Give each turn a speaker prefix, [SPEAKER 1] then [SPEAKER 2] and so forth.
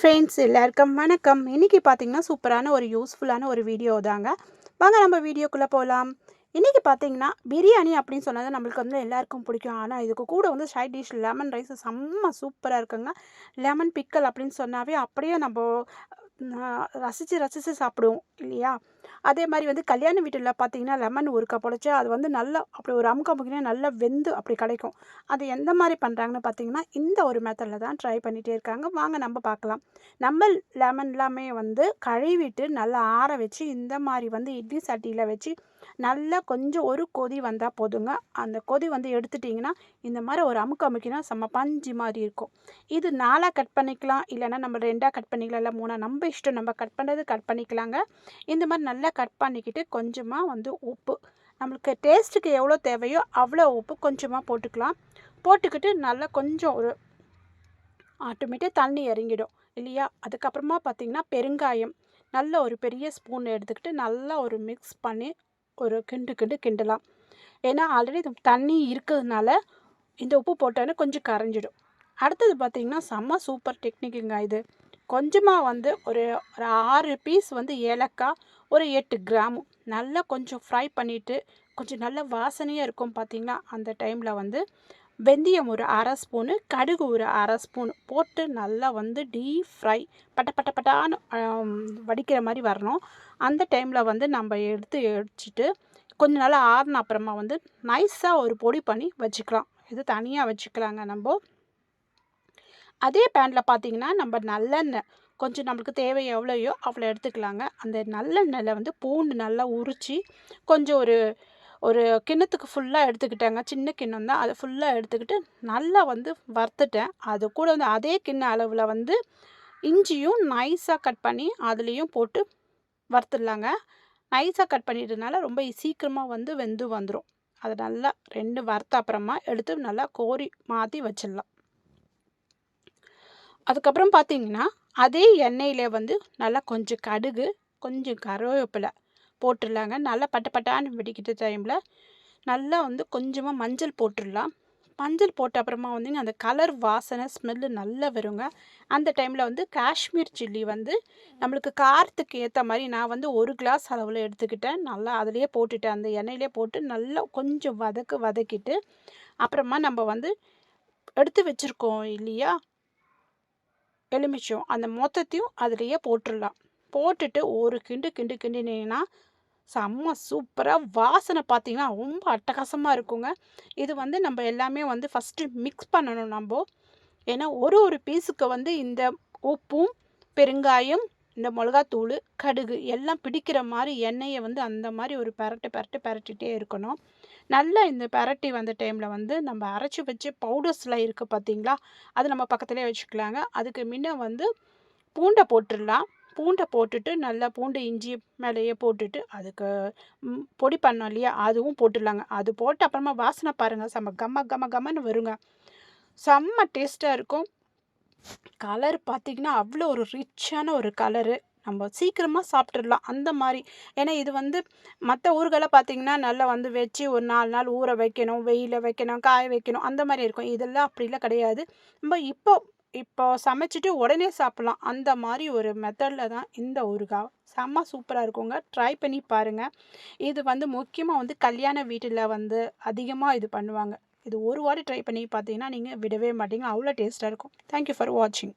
[SPEAKER 1] Friends எல்லாருக்கும் வணக்கம். இன்றைக்கி பார்த்தீங்கன்னா சூப்பரான ஒரு யூஸ்ஃபுல்லான ஒரு வீடியோ தாங்க. வாங்க நம்ம வீடியோக்குள்ளே போகலாம் இன்றைக்கி பார்த்தீங்கன்னா பிரியாணி அப்படின்னு சொன்னது நம்மளுக்கு வந்து எல்லாருக்கும் பிடிக்கும். ஆனால் இதுக்கு கூட வந்து சைட் டிஷ் லெமன் ரைஸ் செம்ம சூப்பராக இருக்குங்க. லெமன் பிக்கல் அப்படின்னு சொன்னாவே அப்படியே நம்ம ரசித்து ரசித்து சாப்பிடுவோம் இல்லையா? அதே மாதிரி வந்து கல்யாண வீட்டில் பார்த்தீங்கன்னா லெமன் ஊறுக்காய் பொழைச்சா அது வந்து நல்லா அப்படி ஒரு அமுக்க அமுக்கினா நல்லா வெந்து அப்படி கிடைக்கும். அது எந்த மாதிரி பண்ணுறாங்கன்னு பார்த்தீங்கன்னா இந்த ஒரு மெத்தடில் தான் ட்ரை பண்ணிகிட்டே இருக்காங்க. வாங்க நம்ம பார்க்கலாம் நம்ம லெமன் எல்லாமே வந்து கழுவிட்டு நல்லா ஆற வச்சு இந்த மாதிரி வந்து இட்லி சட்டியில் வச்சு நல்லா கொஞ்சம் ஒரு கொதி வந்தால் போதுங்க. அந்த கொதி வந்து எடுத்துட்டிங்கன்னா இந்த மாதிரி ஒரு அமுக்கு அமுக்கினா செம்ம பஞ்சு மாதிரி இருக்கும். இது நாலாக கட் பண்ணிக்கலாம். இல்லைன்னா நம்ம ரெண்டாக கட் பண்ணிக்கலாம். இல்லை மூணாக நம்ம இஷ்டம். நம்ம கட் பண்ணுறது கட் பண்ணிக்கலாங்க. இந்த மாதிரி நல்லா கட் பண்ணிக்கிட்டு கொஞ்சமாக வந்து உப்பு. நம்மளுக்கு டேஸ்ட்டுக்கு எவ்வளோ தேவையோ அவ்வளோ உப்பு கொஞ்சமாக போட்டுக்கலாம். போட்டுக்கிட்டு நல்லா கொஞ்சம் ஒரு ஆட்டோமேட்டிக் தண்ணி இறங்கிடும். இல்லையா? அதுக்கப்புறமா பார்த்திங்கன்னா பெருங்காயம். நல்ல ஒரு பெரிய ஸ்பூன் எடுத்துக்கிட்டு நல்லா ஒரு மிக்ஸ் பண்ணி ஒரு கிண்டு கிண்டு கிண்டலாம். ஏன்னா ஆல்ரெடி இது தண்ணி இருக்கிறதுனால இந்த உப்பு போட்டோன்னே கொஞ்சம் கரைஞ்சிடும். அடுத்தது பார்த்திங்கன்னா செம்ம சூப்பர் டெக்னிக்குங்க இது. கொஞ்சமாக வந்து ஒரு ஒரு ஆறு பீஸ் வந்து ஏலக்காய் ஒரு எட்டு கிராமும் நல்லா கொஞ்சம் ஃப்ரை பண்ணிவிட்டு கொஞ்சம் நல்ல வாசனையாக இருக்கும் பார்த்திங்கன்னா அந்த டைமில் வந்து. வெந்தயம் ஒரு அரை ஸ்பூனு கடுகு ஒரு அரை ஸ்பூன் போட்டு நல்லா வந்து டீப் ஃப்ரை பட்ட பட்ட பட்டான்னு வடிக்கிற மாதிரி வரணும். அந்த டைமில் வந்து நம்ம எடுத்து வச்சுட்டு கொஞ்சம் நாள் ஆறின அப்புறமா வந்து நைஸாக ஒரு பொடி பண்ணி வச்சுக்கலாம். இது தனியாக வச்சுக்கலாங்க நம்ம. அதே பேனில் பார்த்தீங்கன்னா நம்ம நல்லெண்ணெய் கொஞ்சம் நம்மளுக்கு தேவை எவ்வளோயோ அவ்வளோ எடுத்துக்கலாங்க. அந்த நல்லெண்ணெயில் வந்து பூண்டு நல்லா உரித்து கொஞ்சம் ஒரு ஒரு கிண்ணத்துக்கு ஃபுல்லாக எடுத்துக்கிட்டேங்க. சின்ன கிண்ணம் தான். அதை ஃபுல்லாக எடுத்துக்கிட்டு நல்லா வந்து வறுத்துட்டேன். அது கூட வந்து அதே கிண்ண அளவில் வந்து இஞ்சியும் நைஸாக கட் பண்ணி அதுலேயும் போட்டு வறுத்துடலாங்க. நைஸாக கட் பண்ணிட்டதுனால ரொம்ப சீக்கிரமாக வந்து வெந்து வந்துடும் அதை நல்லா ரெண்டு வறுத்த அப்புறமா எடுத்து நல்லா கோரி மாற்றி வச்சிடலாம். அதுக்கப்புறம் பார்த்தீங்கன்னா அதே எண்ணெயில் வந்து நல்லா கொஞ்சம் கடுகு கொஞ்சம் கருவேப்பிலை போட்டுடலாங்க நல்லா பட்ட பட்டான்னு வெடிக்கிற டைமில் நல்லா வந்து கொஞ்சமாக மஞ்சள் போட்டுடலாம் மஞ்சள் போட்ட அப்புறமா வந்து அந்த கலர் வாசனை ஸ்மெல்லு நல்லா வருங்க. அந்த டைமில் வந்து காஷ்மீர் சில்லி வந்து நம்மளுக்கு காரத்துக்கு ஏற்ற மாதிரி நான் வந்து ஒரு கிளாஸ் அளவில் எடுத்துக்கிட்டேன். நல்லா அதிலேயே போட்டுட்டேன். அந்த எண்ணெயிலே போட்டு நல்லா கொஞ்சம் வதக்கு வதக்கிட்டு அப்புறமா நம்ம வந்து எடுத்து வச்சுருக்கோம் இல்லையா? எலுமிச்சம். அந்த மொத்தத்தையும் அதிலேயே போட்டுடலாம் போட்டுட்டு ஒரு கிண்டு கிண்டு கிண்டினீங்கன்னா செம்ம சூப்பராக வாசனை பார்த்தீங்கன்னா ரொம்ப அட்டகாசமாக இருக்குங்க. இது வந்து நம்ம எல்லாமே வந்து ஃபஸ்ட்டு மிக்ஸ் பண்ணணும் நம்ம. ஏன்னா ஒரு ஒரு பீஸுக்கு வந்து இந்த உப்பும் பெருங்காயம் இந்த மிளகாத்தூள் கடுகு எல்லாம் பிடிக்கிற மாதிரி எண்ணெயை வந்து அந்த மாதிரி ஒரு பரட்டு பரட்டு பரட்டிகிட்டே இருக்கணும். நல்லா இந்த பரட்டி வந்த டைமில் வந்து நம்ம அரைச்சி வச்சு பவுடர்ஸ்லாம் இருக்குது பார்த்தீங்களா? அது நம்ம பக்கத்துலேயே வச்சுக்கலாங்க. அதுக்கு முன்ன வந்து பூண்டை போட்டுடலாம். பூண்டை போட்டுட்டு நல்லா பூண்டு இஞ்சி மேலேயே போட்டுட்டு அதுக்கு பொடி பண்ணோம் இல்லையா அதுவும் போட்டுடலாங்க. அது போட்டு அப்புறமா வாசனை பாருங்கள் செம்ம கம்ம கம்ம கம்மன்னு வருங்க. செம்ம டேஸ்ட்டாக இருக்கும். கலர் பார்த்திங்கன்னா அவ்வளோ ஒரு ரிச்சான ஒரு கலரு. நம்ம சீக்கிரமாக சாப்பிட்றலாம் அந்த மாதிரி. ஏன்னா இது வந்து மற்ற ஊர்களை பார்த்திங்கன்னா நல்லா வந்து வச்சு ஒரு நாலு நாள் ஊற வைக்கணும் வெயிலில் வைக்கணும் காய வைக்கணும் அந்த மாதிரி இருக்கும். இதெல்லாம் அப்படிலாம் கிடையாது. நம்ம இப்போ இப்போ சமைச்சிட்டு உடனே சாப்பிட்லாம். அந்த மாதிரி ஒரு மெத்தடில் தான் இந்த ஊறுகாய். செம்ம சூப்பராக இருக்குங்க. ட்ரை பண்ணி பாருங்கள் இது வந்து முக்கியமாக வந்து கல்யாண வீட்டில் வந்து அதிகமாக இது பண்ணுவாங்க. இது ஒரு வாட்டி ட்ரை பண்ணி பார்த்தீங்கன்னா நீங்கள் விடவே மாட்டீங்க. அவ்வளோ டேஸ்ட்டாக இருக்கும். தேங்க்யூ ஃபார் வாட்சிங்